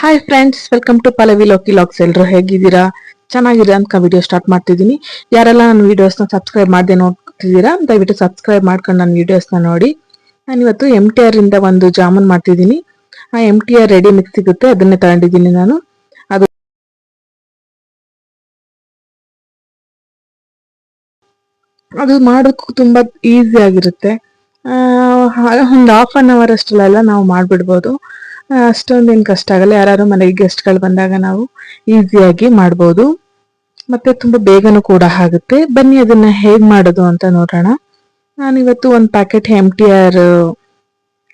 Hi friends welcome to Pallavi Loki ಲಾಕ್ಸ್ ಎಲ್ರು ಹೇಗಿದ್ದೀರಾ? ಚೆನ್ನಾಗಿದೆ ಅಂತ ವಿಡಿಯೋ ಸ್ಟಾರ್ಟ್ ಮಾಡ್ತಿದ್ದೀನಿ. ಯಾರೆಲ್ಲ ನನ್ನ ವಿಡಿಯೋಸ್ನ ಸಬ್ಸ್ಕ್ರೈಬ್ ಮಾಡದೆ ನೋಡ್ತಿದ್ದೀರಾ, ದಯವಿಟ್ಟು ಸಬ್ಸ್ಕ್ರೈಬ್ ಮಾಡ್ಕೊಂಡು ನನ್ನ ವಿಡಿಯೋಸ್ನ ನೋಡಿ. ನಾನು ಇವತ್ತು ಎಂ ಟಿ ಆರ್ ಇಂದ ಒಂದು ಜಾಮೂನ್ ಮಾಡ್ತಿದ್ದೀನಿ. ಆ M T R ready mix ಸಿಗುತ್ತೆ, ಅದನ್ನೇ ತಗೊಂಡಿದ್ದೀನಿ ನಾನು. ಅದು ಅದು ಮಾಡೋಕ್ಕೂ ತುಂಬಾ ಈಸಿ ಆಗಿರುತ್ತೆ. ಒಂದು ಹಾಫ್ ಅನ್ ಅವರ್ ಅಷ್ಟಲ್ಲೆಲ್ಲ ನಾವು ಮಾಡ್ಬಿಡ್ಬೋದು. ಅಷ್ಟೊಂದೇನು ಕಷ್ಟ ಆಗಲ್ಲ. ಯಾರು ಮನೆಗೆ ಗೆಸ್ಟ್ಗಳು ಬಂದಾಗ ನಾವು ಈಸಿಯಾಗಿ ಮಾಡ್ಬೋದು. ಮತ್ತೆ ತುಂಬ ಬೇಗನೂ ಕೂಡ ಆಗುತ್ತೆ. ಬನ್ನಿ, ಅದನ್ನ ಹೇಗೆ ಮಾಡೋದು ಅಂತ ನೋಡೋಣ. ನಾನಿವತ್ತು ಒಂದು packet M T R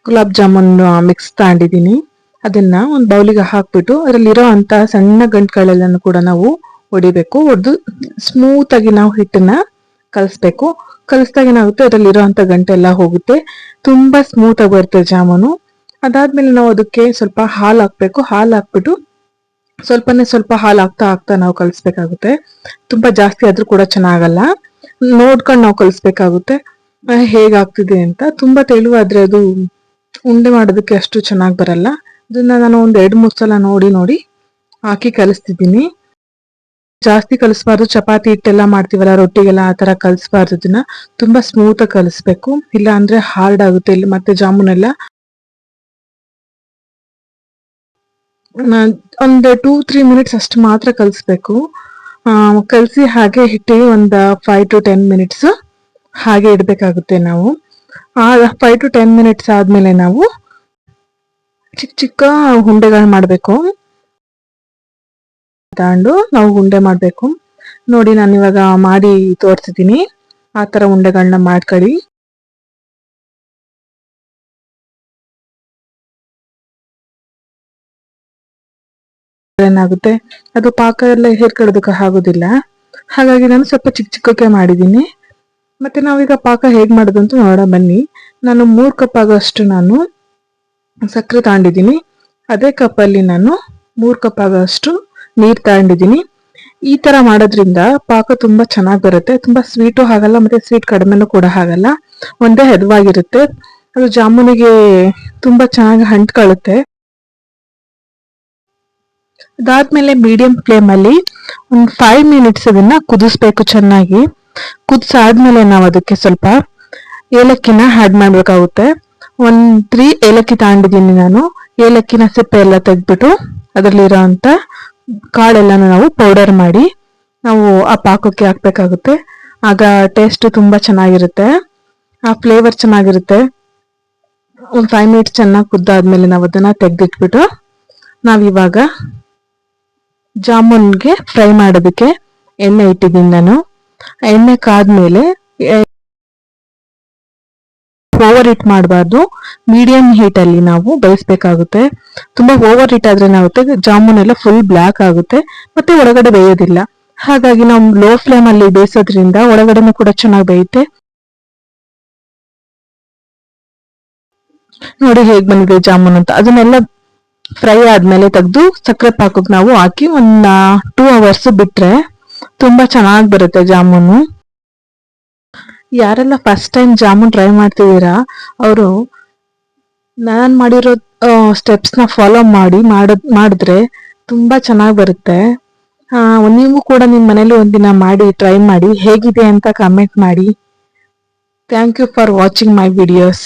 gulab jamun mix ತಗೊಂಡಿದ್ದೀನಿ. ಅದನ್ನ ಒಂದು ಬೌಲಿಗೆ ಹಾಕ್ಬಿಟ್ಟು ಅದರಲ್ಲಿರೋ ಅಂತ ಸಣ್ಣ ಗಂಟುಗಳೆಲ್ಲನೂ ಕೂಡ ನಾವು ಹೊಡಿಬೇಕು. ಹೊಡೆದು ಸ್ಮೂತಾಗಿ ನಾವು ಹಿಟ್ಟನ್ನ ಕಲಿಸ್ಬೇಕು. ಕಲಿಸ್ದಾಗ ಏನಾಗುತ್ತೆ ಅದರಲ್ಲಿರೋ ಅಂಥ ಗಂಟೆಲ್ಲ ಹೋಗುತ್ತೆ. ತುಂಬಾ ಸ್ಮೂತಾಗಿ ಬರುತ್ತೆ ಜಾಮೂನು. ಅದಾದ್ಮೇಲೆ ನಾವು ಅದಕ್ಕೆ ಸ್ವಲ್ಪ ಹಾಲು ಹಾಕ್ಬೇಕು. ಹಾಲು ಹಾಕ್ಬಿಟ್ಟು ಸ್ವಲ್ಪನೇ ಸ್ವಲ್ಪ ಹಾಲು ಹಾಕ್ತಾ ಹಾಕ್ತಾ ನಾವು ಕಲಿಸ್ಬೇಕಾಗುತ್ತೆ. ತುಂಬಾ ಜಾಸ್ತಿ ಆದ್ರೂ ಕೂಡ ಚೆನ್ನಾಗಲ್ಲ. ನೋಡ್ಕೊಂಡು ನಾವು ಕಲಿಸ್ಬೇಕಾಗುತ್ತೆ. ಹೇಗಾಗ್ತಿದೆ ಅಂತ. ತುಂಬಾ ತೆಳುವಾದ್ರೆ ಅದು ಉಂಡೆ ಮಾಡೋದಕ್ಕೆ ಅಷ್ಟು ಚೆನ್ನಾಗಿ ಬರಲ್ಲ. ಅದನ್ನ ನಾನು ಒಂದ್ ಎರಡು, ಮೂರ್ ಸಲ ನೋಡಿ ನೋಡಿ ಹಾಕಿ ಕಲಿಸ್ತಿದ್ದೀನಿ. ಜಾಸ್ತಿ ಕಲಿಸ್ಬಾರ್ದು. ಚಪಾತಿ ಹಿಟ್ಟೆಲ್ಲ ಮಾಡ್ತೀವಲ್ಲ, ರೊಟ್ಟಿಗೆಲ್ಲ ಆ ತರ ಕಲಿಸ್ಬಾರ್ದು. ಅದನ್ನ ತುಂಬಾ ಸ್ಮೂತ್ ಆಗಿ ಕಲಿಸ್ಬೇಕು. ಇಲ್ಲ ಅಂದ್ರೆ ಹಾರ್ಡ್ ಆಗುತ್ತೆ. ಇಲ್ಲಿ ಮತ್ತೆ ಜಾಮೂನ್ ಎಲ್ಲ ಒಂದು ಟೂ ತ್ರೀ ಮಿನಿಟ್ಸ್ ಅಷ್ಟು ಮಾತ್ರ ಕಲಿಸ್ಬೇಕು. ಕಲಸಿ ಹಾಗೆ ಹಿಟ್ಟಿಗೆ ಒಂದು ಫೈವ್ ಟು ಟೆನ್ ಮಿನಿಟ್ಸ್ ಹಾಗೆ ಇಡಬೇಕಾಗುತ್ತೆ ನಾವು. ಆ ಫೈವ್ ಟು ಟೆನ್ ಮಿನಿಟ್ಸ್ ಆದಮೇಲೆ ನಾವು ಚಿಕ್ಕ ಚಿಕ್ಕ ಉಂಡೆಗಳು ಮಾಡಬೇಕು. ತಗೊಂಡು ನಾವು ಉಂಡೆ ಮಾಡಬೇಕು. ನೋಡಿ ನಾನು ಇವಾಗ ಮಾಡಿ ತೋರಿಸಿದ್ದೀನಿ. ಆ ಥರ ಉಂಡೆಗಳನ್ನ ಮಾಡ್ಕೊಳ್ಳಿ ಏನಾಗುತ್ತೆ? ಅದು ಪಾಕ ಎಲ್ಲ ಹೇರ್ಕೊಳ್ಳೋದಕ್ಕೆ ಆಗೋದಿಲ್ಲ. ಹಾಗಾಗಿ ನಾನು ಸ್ವಲ್ಪ ಚಿಕ್ಕ ಚಿಕ್ಕಕ್ಕೆ ಮಾಡಿದ್ದೀನಿ. ಮತ್ತೆ ನಾವೀಗ ಪಾಕ ಹೇಗ್ ಮಾಡೋದು ಅಂತ ನೋಡ ಬನ್ನಿ. ನಾನು ಮೂರು ಕಪ್ ಆಗೋಷ್ಟು ನಾನು ಸಕ್ಕರೆ ತಗೊಂಡಿದ್ದೀನಿ. ಅದೇ ಕಪ್ಪಲ್ಲಿ ನಾನು ಮೂರು ಕಪ್ ಆಗೋಷ್ಟು ನೀರು ತಗೊಂಡಿದ್ದೀನಿ. ಈ ತರ ಮಾಡೋದ್ರಿಂದ ಪಾಕ ತುಂಬಾ ಚೆನ್ನಾಗಿ ಬರುತ್ತೆ. ತುಂಬಾ ಸ್ವೀಟು ಆಗಲ್ಲ, ಮತ್ತೆ ಸ್ವೀಟ್ ಕಡಿಮೆನೂ ಕೂಡ ಆಗಲ್ಲ. ಒಂದೇ ಹೆದವಾಗಿರುತ್ತೆ. ಅದು ಜಾಮೂನಿಗೆ ತುಂಬಾ ಚೆನ್ನಾಗಿ ಹಂಟ್ಕೊಳ್ಳುತ್ತೆ ಅದಾದ್ಮೇಲೆ ಮೀಡಿಯಂ ಫ್ಲೇಮ್ ಅಲ್ಲಿ ಒಂದು ಫೈವ್ ಮಿನಿಟ್ಸ್ ಅದನ್ನ ಕುದಿಸ್ಬೇಕು ಚೆನ್ನಾಗಿ. ಕುದಿಸಾದ್ಮೇಲೆ ನಾವು ಅದಕ್ಕೆ ಸ್ವಲ್ಪ ಏಲಕ್ಕಿನ ಆಡ್ ಮಾಡಬೇಕಾಗುತ್ತೆ. ಒಂದು ತ್ರೀ ಏಲಕ್ಕಿ ತಗೊಂಡಿದ್ದೀನಿ ನಾನು. ಏಲಕ್ಕಿನ ಸಿಪ್ಪೆ ಎಲ್ಲ ತೆಗೆದ್ಬಿಟ್ಟು ಅದರಲ್ಲಿರೋ ಅಂತ ಕಾಳೆಲ್ಲನೂ ನಾವು ಪೌಡರ್ ಮಾಡಿ ನಾವು ಆ ಪಾಕಕ್ಕೆ ಹಾಕ್ಬೇಕಾಗುತ್ತೆ. ಆಗ ಟೇಸ್ಟ್ ತುಂಬಾ ಚೆನ್ನಾಗಿರುತ್ತೆ. ಆ ಫ್ಲೇವರ್ ಚೆನ್ನಾಗಿರುತ್ತೆ. ಒಂದು ಫೈವ್ ಮಿನಿಟ್ಸ್ ಚೆನ್ನಾಗಿ ಕುದ್ದಾದ್ಮೇಲೆ ನಾವು ಅದನ್ನ ನಾವು ನಾವಿವಾಗ ಜಾಮೂನ್ಗೆ ಫ್ರೈ ಮಾಡೋದಕ್ಕೆ ಎಣ್ಣೆ ಇಟ್ಟಿದ್ದೀನಿ ನಾನು. ಎಣ್ಣೆ ಕಾದ್ಮೇಲೆ ಓವರ್ ಹೀಟ್ ಮಾಡಬಾರ್ದು. ಮೀಡಿಯಂ ಹೀಟ್ ಅಲ್ಲಿ ನಾವು ಬೇಯಿಸ್ಬೇಕಾಗುತ್ತೆ. ತುಂಬಾ ಓವರ್ ಹೀಟ್ ಆದ್ರೆ ಏನಾಗುತ್ತೆ ಜಾಮೂನ್ ಎಲ್ಲ ಫುಲ್ ಬ್ಲಾಕ್ ಆಗುತ್ತೆ. ಮತ್ತೆ ಒಳಗಡೆ ಬೇಯೋದಿಲ್ಲ. ಹಾಗಾಗಿ ನಾವು ಲೋ ಫ್ಲೇಮ್ ಅಲ್ಲಿ ಬೇಯಿಸೋದ್ರಿಂದ ಒಳಗಡೆನೂ ಕೂಡ ಚೆನ್ನಾಗಿ ಬೇಯುತ್ತೆ. ನೋಡಿ ಹೇಗೆ ಬಂದಿದೆ ಜಾಮೂನ್ ಅಂತ. ಅದನ್ನೆಲ್ಲ ಫ್ರೈ ಆದ್ಮೇಲೆ ತೆಗೆದು ಸಕ್ಕರೆ ಪಾಕಕ್ಕೆ ನಾವು ಹಾಕಿ ಒಂದ್ ಟೂ ಅವರ್ಸ್ ಬಿಟ್ರೆ ತುಂಬಾ ಚೆನ್ನಾಗಿ ಬರುತ್ತೆ ಜಾಮೂನು. ಯಾರೆಲ್ಲ ಫಸ್ಟ್ ಟೈಮ್ ಜಾಮೂನ್ ಟ್ರೈ ಮಾಡ್ತಿದ್ದೀರಾ, ಅವರು ನಾನ್ ಮಾಡಿರೋ ನ ಫಾಲೋ ಮಾಡಿ ಮಾಡ, ಮಾಡಿದ್ರೆ ತುಂಬಾ ಚೆನ್ನಾಗಿ ಬರುತ್ತೆ. ನೀವು ಕೂಡ ನಿಮ್ ಮನೇಲಿ ಒಂದಿನ ಮಾಡಿ ಟ್ರೈ ಮಾಡಿ, ಹೇಗಿದೆ ಅಂತ ಕಮೆಂಟ್ ಮಾಡಿ. Thank you for watching my videos